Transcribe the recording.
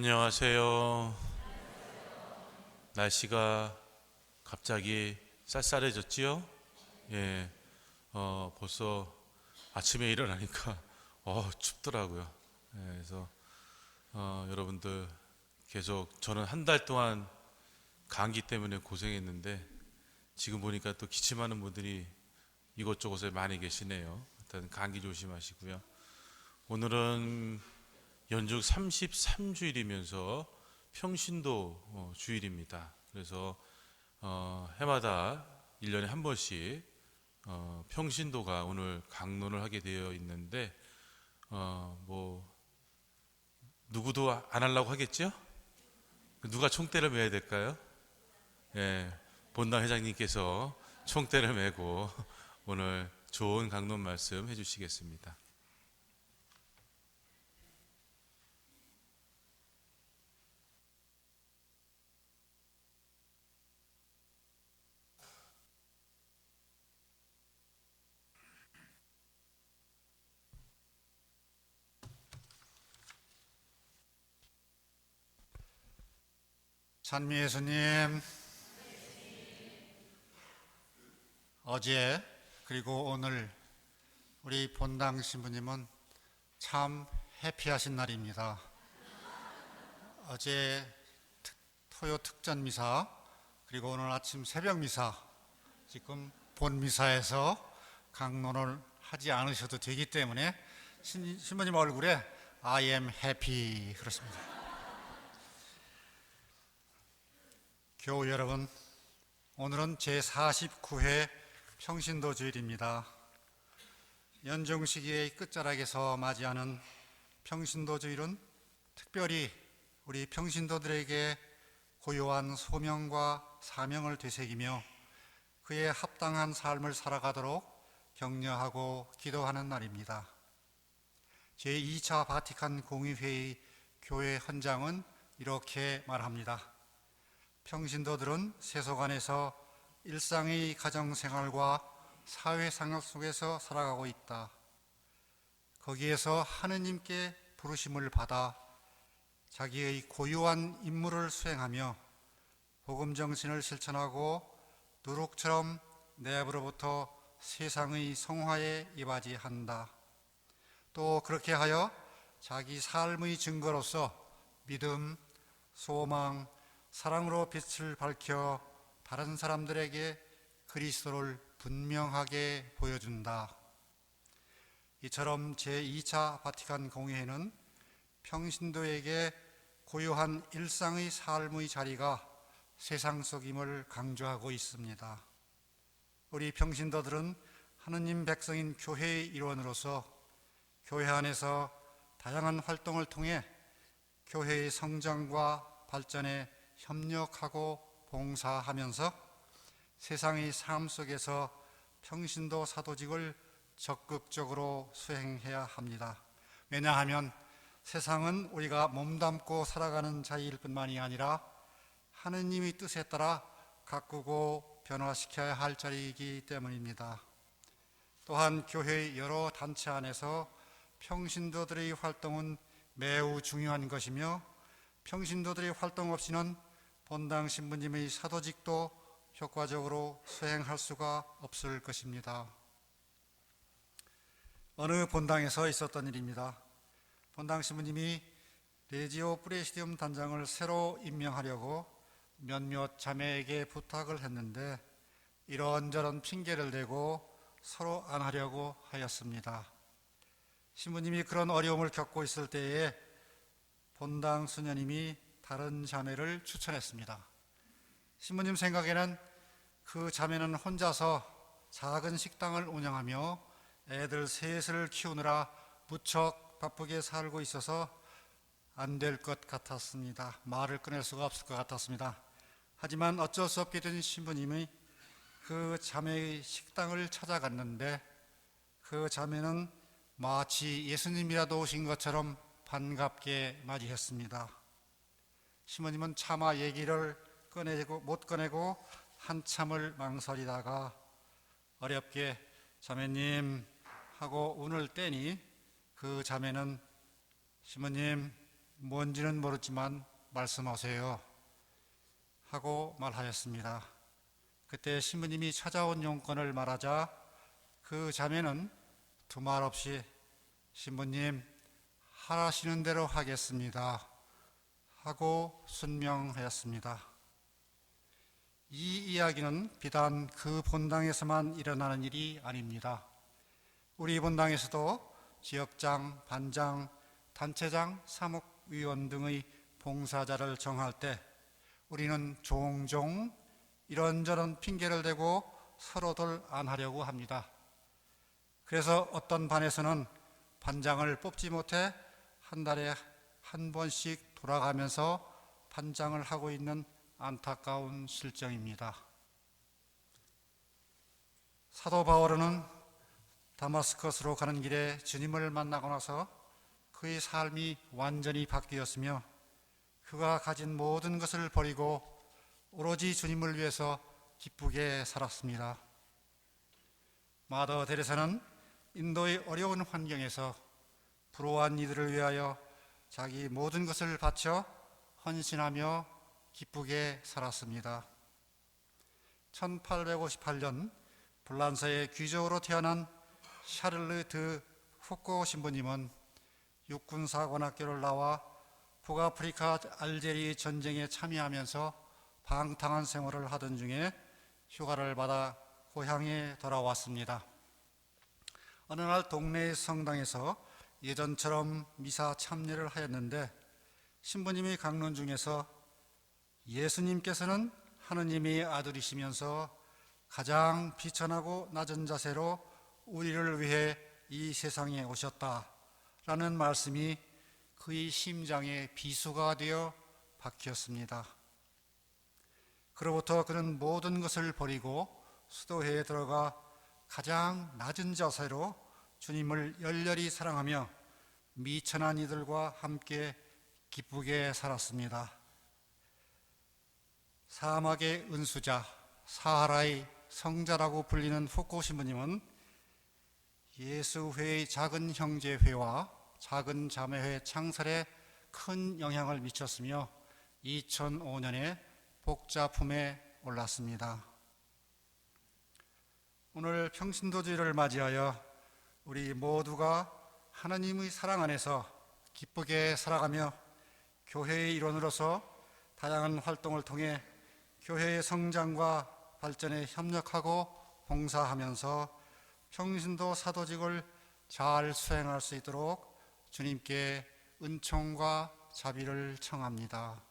안녕하세요. 날씨가 갑자기 쌀쌀해졌지요? 예, 어, 벌써 아침에 일어나니까 어, 춥더라고요. 예, 그래서 어, 여러분들 계속 저는 한 달 동안 감기 때문에 고생했는데 지금 보니까 또 기침하는 분들이 이곳저곳에 많이 계시네요. 일단 감기 조심하시고요. 오늘은 연중 33주일이면서 평신도 어, 주일입니다. 그래서 어, 해마다 1년에 한 번씩 어, 평신도가 오늘 강론을 하게 되어 있는데 어, 뭐 누구도 안 하려고 하겠죠? 누가 총대를 매야 될까요? 예, 본당 회장님께서 총대를 메고 오늘 좋은 강론 말씀 해주시겠습니다. 찬미 예수님 어제 그리고 오늘 우리 본당 신부님은 참 해피하신 날입니다. 어제 특- 토요 특전 미사 그리고 오늘 아침 새벽 미사 지금 본 미사에서 강론을 하지 않으셔도 되기 때문에 신, 신부님 얼굴에 I am happy 그렇습니다. 교우 여러분, 오늘은 제49회 평신도 주일입니다. 연중 시기의 끝자락에서 맞이하는 평신도 주일은 특별히 우리 평신도들에게 고요한 소명과 사명을 되새기며 그에 합당한 삶을 살아가도록 격려하고 기도하는 날입니다. 제2차 바티칸 공의회의 교회 헌장은 이렇게 말합니다. 평신도들은 세속안에서 일상의 가정생활과 사회상업 속에서 살아가고 있다. 거기에서 하느님께 부르심을 받아 자기의 고유한 임무를 수행하며 복음 정신을 실천하고 누룩처럼 내부로부터 세상의 성화에 이바지한다. 또 그렇게 하여 자기 삶의 증거로서 믿음, 소망, 사랑으로 빛을 밝혀 다른 사람들에게 그리스도를 분명하게 보여준다. 이처럼 제2차 바티칸 공회는 평신도에게 고요한 일상의 삶의 자리가 세상 속임을 강조하고 있습니다. 우리 평신도들은 하느님 백성인 교회의 일원으로서 교회 안에서 다양한 활동을 통해 교회의 성장과 발전에 협력하고 봉사하면서 세상의 삶 속에서 평신도 사도직을 적극적으로 수행해야 합니다. 왜냐하면 세상은 우리가 몸담고 살아가는 자리일 뿐만이 아니라 하느님의 뜻에 따라 가꾸고 변화시켜야 할 자리이기 때문입니다. 또한 교회의 여러 단체 안에서 평신도들의 활동은 매우 중요한 것이며 평신도들의 활동 없이는 본당 신부님의 사도직도 효과적으로 수행할 수가 없을 것입니다. 어느 본당에서 있었던 일입니다. 본당 신부님이 레지오 프레시디움 단장을 새로 임명하려고 몇몇 자매에게 부탁을 했는데 이런저런 핑계를 대고 서로 안 하려고 하였습니다. 신부님이 그런 어려움을 겪고 있을 때에 본당 수녀님이 다른 자매를 추천했습니다. 신부님 생각에는 그 자매는 혼자서 작은 식당을 운영하며 애들 셋을 키우느라 무척 바쁘게 살고 있어서 안 될 것 같았습니다. 말을 꺼낼 수가 없을 것 같았습니다. 하지만 어쩔 수 없게 된 신부님이 그 자매의 식당을 찾아갔는데 그 자매는 마치 예수님이라도 오신 것처럼 반갑게 맞이했습니다. 시모님은 차마 얘기를 꺼내고 못 꺼내고 한참을 망설이다가 어렵게 자매님 하고 운을 떼니 그 자매는 시모님 뭔지는 모르지만 말씀하세요. 하고 말하였습니다. 그때 신부님이 찾아온 용건을 말하자 그 자매는 두말 없이 신부님 하라시는 대로 하겠습니다. 하고 순명하였습니다. 이 이야기는 비단 그 본당에서만 일어나는 일이 아닙니다. 우리 본당에서도 지역장, 반장, 단체장, 사목위원 등의 봉사자를 정할 때 우리는 종종 이런저런 핑계를 대고 서로들 안 하려고 합니다. 그래서 어떤 반에서는 반장을 뽑지 못해 한 달에 한 번씩 돌아가면서 반장을 하고 있는 안타까운 실정입니다. 사도 바울은 다마스커스로 가는 길에 주님을 만나고 나서 그의 삶이 완전히 바뀌었으며 그가 가진 모든 것을 버리고 오로지 주님을 위해서 기쁘게 살았습니다. 마더 데레사는 인도의 어려운 환경에서 불우한 이들을 위하여 자기 모든 것을 바쳐 헌신하며 기쁘게 살았습니다. 1858년 불란서의 귀족으로 태어난 샤를르 드 후코 신부님은 육군사관학교를 나와 북아프리카 알제리 전쟁에 참여하면서 방탕한 생활을 하던 중에 휴가를 받아 고향에 돌아왔습니다. 어느 날 동네의 성당에서 예전처럼 미사 참여를 하였는데 신부님이 강론 중에서 예수님께서는 하느님의 아들이시면서 가장 비천하고 낮은 자세로 우리를 위해 이 세상에 오셨다라는 말씀이 그의 심장에 비수가 되어 박혔습니다. 그로부터 그는 모든 것을 버리고 수도회에 들어가 가장 낮은 자세로 주님을 열렬히 사랑하며 미천한 이들과 함께 기쁘게 살았습니다. 사막의 은수자, 사하라의 성자라고 불리는 후코 신부님은 예수회의 작은 형제회와 작은 자매회 창설에 큰 영향을 미쳤으며 2005년에 복자품에 올랐습니다. 오늘 평신도주의를 맞이하여 우리 모두가 하나님의 사랑 안에서 기쁘게 살아가며 교회의 일원으로서 다양한 활동을 통해 교회의 성장과 발전에 협력하고 봉사하면서 평신도 사도직을 잘 수행할 수 있도록 주님께 은총과 자비를 청합니다.